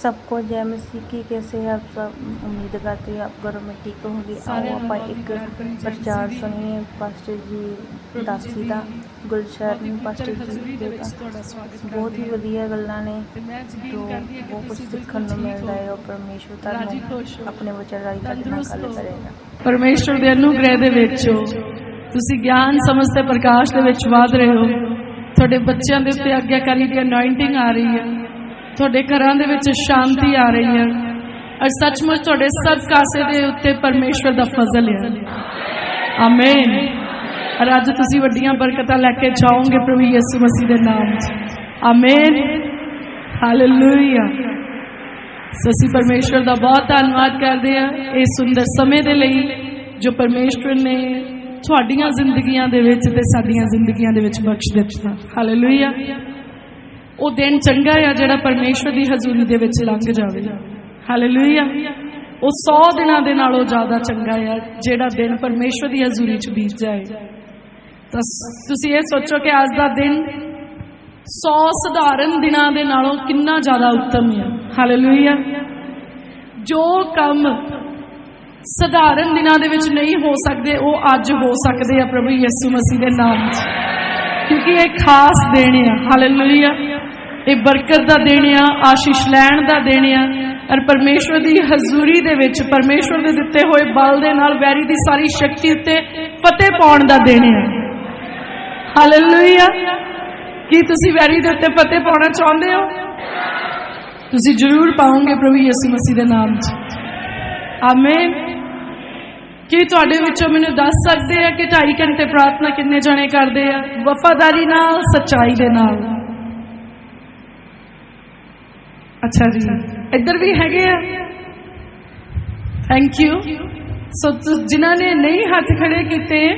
सबको जय मसीह की कैसे हैं आप सब उम्मीद करते हैं आप घरों में ठीक होंगे आओ ਆਪਾਂ ਇੱਕ ਪ੍ਰਚਾਰ ਸੁਣੀਏ ਪਾਸਟਰ ਜੀ ਦਾਸੀ ਦਾ ਗੁਲਸ਼ਰਨ ਪਾਸਟਰ ਜੀ ਦੇ ਦਾ ਬਹੁਤ ਹੀ ਵਧੀਆ ਗੱਲਾਂ ਨੇ ਤੋਂ ਬਹੁਤ ਕੁਝ ਸਿੱਖਣ ਨੂੰ ਮਿਲਦਾ ਹੈ ਉਹ ਪਰਮੇਸ਼ਵਰ ਤੁਹਾਨੂੰ ਆਪਣੇ ਵਚਨ ਰਾਹੀਂ ਤੁਹਾਡੇ ਨਾਲ ਗੱਲ ਕਰੇਗਾ ਪਰਮੇਸ਼ਵਰ ਦੇ ਅਨੁਗ੍ਰਹਿ ਦੇ ਵਿੱਚ ਹੋ ਤੁਸੀਂ ਗਿਆਨ ਸਮਝ ਤੇ ਪ੍ਰਕਾਸ਼ ਦੇ ਵਿੱਚ ਵਧ ਰਹੇ ਹੋ ਤੁਹਾਡੇ ਬੱਚਿਆਂ ਦੇ ਉੱਤੇ ਆਗਿਆਕਾਰੀ ਦੀ ਅਨੋਇੰਟਿੰਗ ਆ ਰਹੀ ਹੈ ਤੁਹਾਡੇ ਘਰਾਂ ਦੇ ਵਿੱਚ ਸ਼ਾਂਤੀ ਆ ਰਹੀ ਹੈ। ਔਰ ਸੱਚਮੁੱਚ ਤੁਹਾਡੇ ਸਭ ਕਾਸੇ ਦੇ ਉੱਤੇ ਪਰਮੇਸ਼ਵਰ ਦਾ ਫਜ਼ਲ ਹੈ। ਆਮੇਨ ਔਰ ਅੱਜ ਤੁਸੀਂ ਵੱਡੀਆਂ ਬਰਕਤਾਂ ਲੈ ਕੇ ਜਾਓਗੇ ਪ੍ਰਭੂ ਯਿਸੂ ਮਸੀਹ ਦੇ ਨਾਮ 'ਚ। ਆਮੇਨ ਹਾਲੇਲੂਇਆ ਸੋ ਅਸੀਂ ਪਰਮੇਸ਼ਵਰ ਦਾ ਬਹੁਤ ਧੰਨਵਾਦ ਕਰਦੇ ਹਾਂ ਇਹ ਸੁੰਦਰ ਸਮੇਂ ਦੇ ਲਈ ਜੋ ਪਰਮੇਸ਼ਵਰ ਨੇ ਤੁਹਾਡੀਆਂ ਜ਼ਿੰਦਗੀਆਂ ਦੇ ਵਿੱਚ ਤੇ ਸਾਡੀਆਂ ਜ਼ਿੰਦਗੀਆਂ ਦੇ ਵਿੱਚ ਬਖਸ਼ ਦਿੱਤਾ। ਹਾਲੇਲੂਇਆ ਉਹ ਦਿਨ ਚੰਗਾ ਆ ਜਿਹੜਾ ਪਰਮੇਸ਼ਵਰ ਦੀ ਹਜ਼ੂਰੀ ਦੇ ਵਿੱਚ ਲੰਘ ਜਾਵੇ। ਹਾਲੇਲੂਇਆ ਉਹ 100 ਦਿਨਾਂ ਦੇ ਨਾਲੋਂ ਜ਼ਿਆਦਾ ਚੰਗਾ ਆ ਜਿਹੜਾ ਦਿਨ ਪਰਮੇਸ਼ਵਰ ਦੀ ਹਜ਼ੂਰੀ 'ਚ ਬੀਤ ਜਾਏ। ਤਾਂ ਤੁਸੀਂ ਇਹ ਸੋਚੋ ਕਿ ਅੱਜ ਦਾ ਦਿਨ 100 ਸਧਾਰਨ ਦਿਨਾਂ ਦੇ ਨਾਲੋਂ ਕਿੰਨਾ ਜ਼ਿਆਦਾ ਉੱਤਮ ਹੈ ਹਾਲੇਲੂਇਆ ਜੋ ਕੰਮ ਸਧਾਰਨ ਦਿਨਾਂ ਦੇ ਵਿੱਚ ਨਹੀਂ ਹੋ ਸਕਦੇ, ਉਹ ਅੱਜ ਹੋ ਸਕਦੇ ਆ ਪ੍ਰਭੂ ਯਿਸੂ ਮਸੀਹ ਦੇ ਨਾਮ 'ਚ। ਕਿਉਂਕਿ ਇਹ ਖਾਸ ਦੇਣ ਆ। ਹਾਲੇਲੂਇਆ ਇਹ ਬਰਕਤ ਦਾ ਦੇਣ ਆ, ਆਸ਼ੀਸ਼ ਲੈਣ ਦਾ ਦੇਣ ਆ। ਔਰ ਪਰਮੇਸ਼ਵਰ ਦੀ ਹਜ਼ੂਰੀ ਦੇ ਵਿੱਚ, ਪਰਮੇਸ਼ਵਰ ਦੇ ਦਿੱਤੇ ਹੋਏ ਬਲ ਦੇ ਨਾਲ ਵੈਰੀ ਦੀ ਸਾਰੀ ਸ਼ਕਤੀ ਉੱਤੇ ਫਤਿਹ ਪਾਉਣ ਦਾ ਦੇਣ ਆ। ਹਾਲੇਲੂਇਆ ਕੀ ਤੁਸੀਂ ਵੈਰੀ ਦੇ ਉੱਤੇ ਫਤਿਹ ਪਾਉਣਾ ਚਾਹੁੰਦੇ ਹੋ? ਤੁਸੀਂ ਜ਼ਰੂਰ ਪਾਓਗੇ ਪ੍ਰਭੂ ਯਿਸੂ ਮਸੀਹ ਦੇ ਨਾਮ 'ਚ। ਆਮੇਨ ਕੀ ਤੁਹਾਡੇ ਵਿੱਚੋਂ ਮੈਨੂੰ ਦੱਸ ਸਕਦੇ ਆ ਕਿ 2.5 ਘੰਟੇ ਪ੍ਰਾਰਥਨਾ ਕਿੰਨੇ ਜਣੇ ਕਰਦੇ ਆ? ਵਫਾਦਾਰੀ ਨਾਲ, ਸਚਾਈ ਦੇ ਨਾਲ? ਅੱਛਾ ਜੀ। ਇੱਧਰ ਵੀ ਹੈਗੇ ਆ। ਥੈਂਕ ਯੂ ਸੋ ਤੁ- ਜਿਨ੍ਹਾਂ ਨੇ ਨਹੀਂ ਹੱਥ ਖੜੇ ਕੀਤੇ,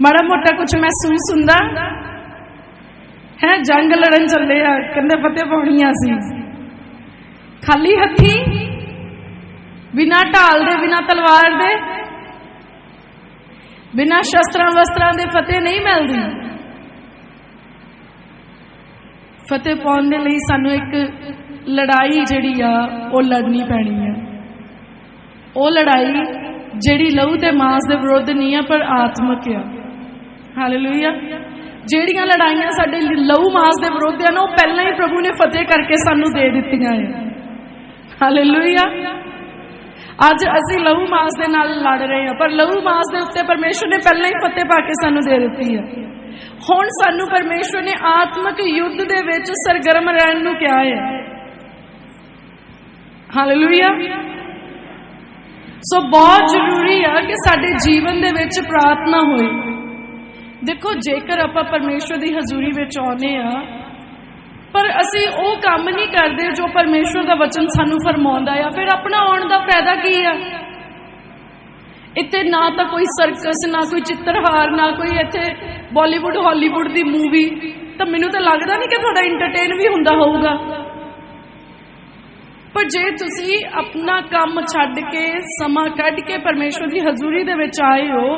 ਮਾੜਾ ਮੋਟਾ ਕੁਝ ਮਹਿਸੂਸ ਹੁੰਦਾ? ਹੈ, ਜੰਗ ਲੜਨ ਚੱਲੇ ਆ, ਕਹਿੰਦੇ ਫਤਿਹ ਪਾਉਣੀਆਂ ਸੀ। ਖਾਲੀ ਹੱਥੀ ਬਿਨਾ ਢਾਲ ਦੇ, ਬਿਨਾ ਤਲਵਾਰ ਦੇ, ਬਿਨਾ ਸ਼ਸਤਰਾਂ ਵਸਤਰਾਂ ਦੇ ਫਤਿਹ ਨਹੀਂ ਮਿਲਦੀ। ਫਤਿਹ ਪਾਉਣ ਦੇ ਲਈ ਸਾਨੂੰ ਇੱਕ ਲੜਾਈ ਜਿਹੜੀ ਆ, ਉਹ ਲੜਨੀ ਪੈਣੀ ਹੈ ਉਹ ਲੜਾਈ ਜਿਹੜੀ ਲਹੂ ਤੇ ਮਾਸ ਦੇ ਵਿਰੁੱਧ ਨਹੀਂ ਆ, ਪਰ ਆਤਮਿਕ ਆ। ਹਾਲੇਲੂਇਆ ਜਿਹੜੀਆਂ ਲੜਾਈਆਂ ਸਾਡੇ ਲਹੂ ਮਾਸ ਦੇ ਵਿਰੁੱਧ ਆ ਨਾ, ਉਹ ਪਹਿਲਾਂ ਹੀ ਪ੍ਰਭੂ ਨੇ ਫਤਿਹ ਕਰਕੇ ਸਾਨੂੰ ਦੇ ਦਿੱਤੀਆਂ ਹੈ ਹਾਲੇਲੂਇਆ ਅੱਜ ਅਸੀਂ ਲਹੂ ਮਾਸ ਦੇ ਨਾਲ ਲੜ ਰਹੇ ਹਾਂ, ਪਰ ਲਹੂ ਮਾਸ ਦੇ ਉੱਤੇ ਪਰਮੇਸ਼ਵਰ ਨੇ ਪਹਿਲਾਂ ਹੀ ਫਤਿਹ ਪਾ ਕੇ ਸਾਨੂੰ ਦੇ ਦਿੱਤੀ ਹੈ। ਹੁਣ ਸਾਨੂੰ ਪਰਮੇਸ਼ਵਰ ਨੇ ਆਤਮਿਕ ਯੁੱਧ ਦੇ ਵਿੱਚ ਸਰਗਰਮ ਰਹਿਣ ਨੂੰ ਕਿਹਾ ਹੈ। ਹਾਲੇਲੂਇਆ ਸੋ ਬਹੁਤ ਜ਼ਰੂਰੀ ਆ ਕਿ ਸਾਡੇ ਜੀਵਨ ਦੇ ਵਿੱਚ ਪ੍ਰਾਰਥਨਾ ਹੋਏ। ਦੇਖੋ, ਜੇਕਰ ਆਪਾਂ ਪਰਮੇਸ਼ਵਰ ਦੀ ਹਜ਼ੂਰੀ ਵਿੱਚ ਆਉਨੇ ਆ ਅਸੀਂ ਉਹ ਕੰਮ ਨਹੀਂ ਕਰਦੇ ਜੋ ਪਰਮੇਸ਼ਵਰ ਦਾ ਵਚਨ ਸਾਨੂੰ ਫਰਮਾਉਂਦਾ ਆ। ਫਿਰ ਆਪਣਾ ਆਉਣ ਦਾ ਫਾਇਦਾ ਕੀ ਆ? ਇੱਥੇ ਨਾ ਤਾਂ ਕੋਈ ਸਰਕਸ ਨਾ ਕੋਈ ਚਿੱਤਰਹਾਰ, ਨਾ ਕੋਈ ਇੱਥੇ ਬਾਲੀਵੁੱਡ ਹਾਲੀਵੁੱਡ ਦੀ ਮੂਵੀ ਤਾਂ ਮੈਨੂੰ ਤਾਂ ਲੱਗਦਾ ਨਹੀਂ ਕਿ ਤੁਹਾਡਾ ਐਂਟਰਟੇਨ ਵੀ ਹੁੰਦਾ ਹੋਊਗਾ। ਪਰ ਜੇ ਤੁਸੀਂ ਆਪਣਾ ਕੰਮ ਛੱਡ ਕੇ, ਸਮਾਂ ਕੱਢ ਕੇ ਪਰਮੇਸ਼ਵਰ ਦੀ ਹਜ਼ੂਰੀ ਦੇ ਵਿੱਚ ਆਏ ਹੋ,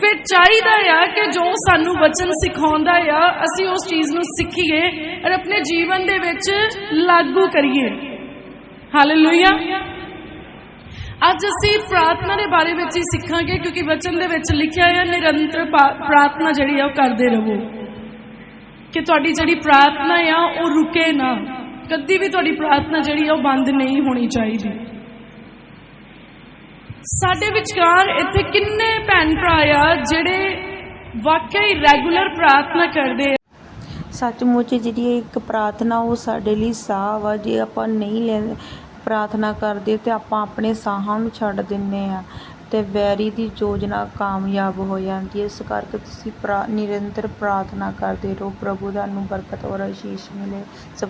ਫਿਰ ਚਾਹੀਦਾ ਆ ਕਿ ਜੋ ਸਾਨੂੰ ਵਚਨ ਸਿਖਾਉਂਦਾ ਆ, ਅਸੀਂ ਉਸ ਚੀਜ਼ ਨੂੰ ਸਿੱਖੀਏ। ਔਰ ਆਪਣੇ ਜੀਵਨ ਦੇ ਵਿੱਚ ਲਾਗੂ ਕਰੀਏ। ਹਾਲੇਲੂਇਆ ਅੱਜ ਅਸੀਂ ਪ੍ਰਾਰਥਨਾ ਦੇ ਬਾਰੇ ਵਿੱਚ ਹੀ ਸਿੱਖਾਂਗੇ ਕਿਉਂਕਿ ਵਚਨ ਦੇ ਵਿੱਚ ਲਿਖਿਆ ਹੈ ਨਿਰੰਤਰ ਪ੍ਰਾਰਥਨਾ ਜਿਹੜੀ ਆ ਉਹ ਕਰਦੇ ਰਹੋ। ਕਿ ਤੁਹਾਡੀ ਜਿਹੜੀ ਪ੍ਰਾਰਥਨਾ ਆ ਉਹ ਰੁਕੇ ਨਾ। ਕਦੀ ਵੀ ਤੁਹਾਡੀ ਪ੍ਰਾਰਥਨਾ ਜਿਹੜੀ ਆ ਉਹ ਬੰਦ ਨਹੀਂ ਹੋਣੀ ਚਾਹੀਦੀ। ਸਾਡੇ ਵਿਚਕਾਰ ਇੱਥੇ ਕਿੰਨੇ ਭੈਣ ਭਰਾ ਆ ਜਿਹੜੇ ਵਾਕਿਆ ਹੀ ਰੈਗੂਲਰ ਪ੍ਰਾਰਥਨਾ ਕਰਦੇ ਸੱਚਮੁੱਚ ਜਿਹੜੀ ਇੱਕ ਪ੍ਰਾਰਥਨਾ, ਉਹ ਸਾਡੇ ਲਈ ਸਾਹ ਵਾ ਜੇ ਆਪਾਂ ਨਹੀਂ ਲੈ ਪ੍ਰਾਰਥਨਾ ਕਰਦੇ, ਤੇ ਆਪਾਂ ਆਪਣੇ ਸਾਹਾਂ ਨੂੰ ਛੱਡ ਦਿੰਨੇ ਆ ਤੇ ਵੈਰੀ ਦੀ ਯੋਜਨਾ ਕਾਮਯਾਬ ਹੋ ਜਾਂਦੀ ਹੈ। ਇਸ ਕਰਕੇ ਤੁਸੀਂ ਪ੍ਰਾ- ਨਿਰੰਤਰ ਪ੍ਰਾਰਥਨਾ ਕਰਦੇ ਰਹੋ। ਪ੍ਰਭੂ ਦਾ ਬਰਕਤ ਔਰ ਆਸ਼ੀਸ਼ ਮਿਲੇ। ਸਭ